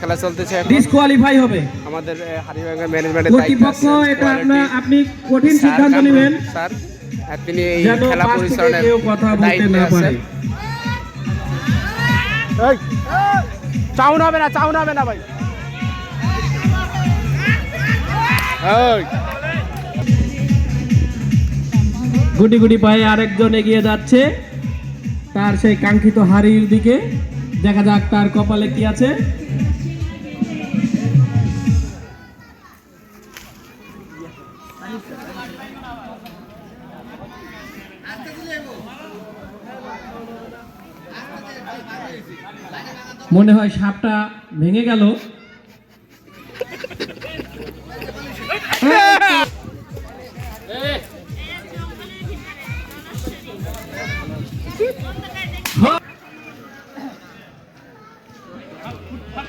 খেলা চলতেছে ডিসকোয়ালিফাই হবে। আমাদের ম্যানেজমেন্টের দায়িত্ব কর্তৃপক্ষ আছে এটা আপনার আপনি কঠিন সিদ্ধান্ত নেবেন। স্যার তিনি এই খেলা পরিচালনার কথা বলতে দায়িত্বে না পারে। আছেন চাউন হবে না চাউন হবে না ভাই। এই, গুটি গুটি পায়ে আরেকজন এগিয়ে যাচ্ছে। তার সেই কাঙ্ক্ষিত হারির দিকে। দেখা যাক তার কপালে কি আছে মনে হয় সাপটা ভেঙে গেল Ah!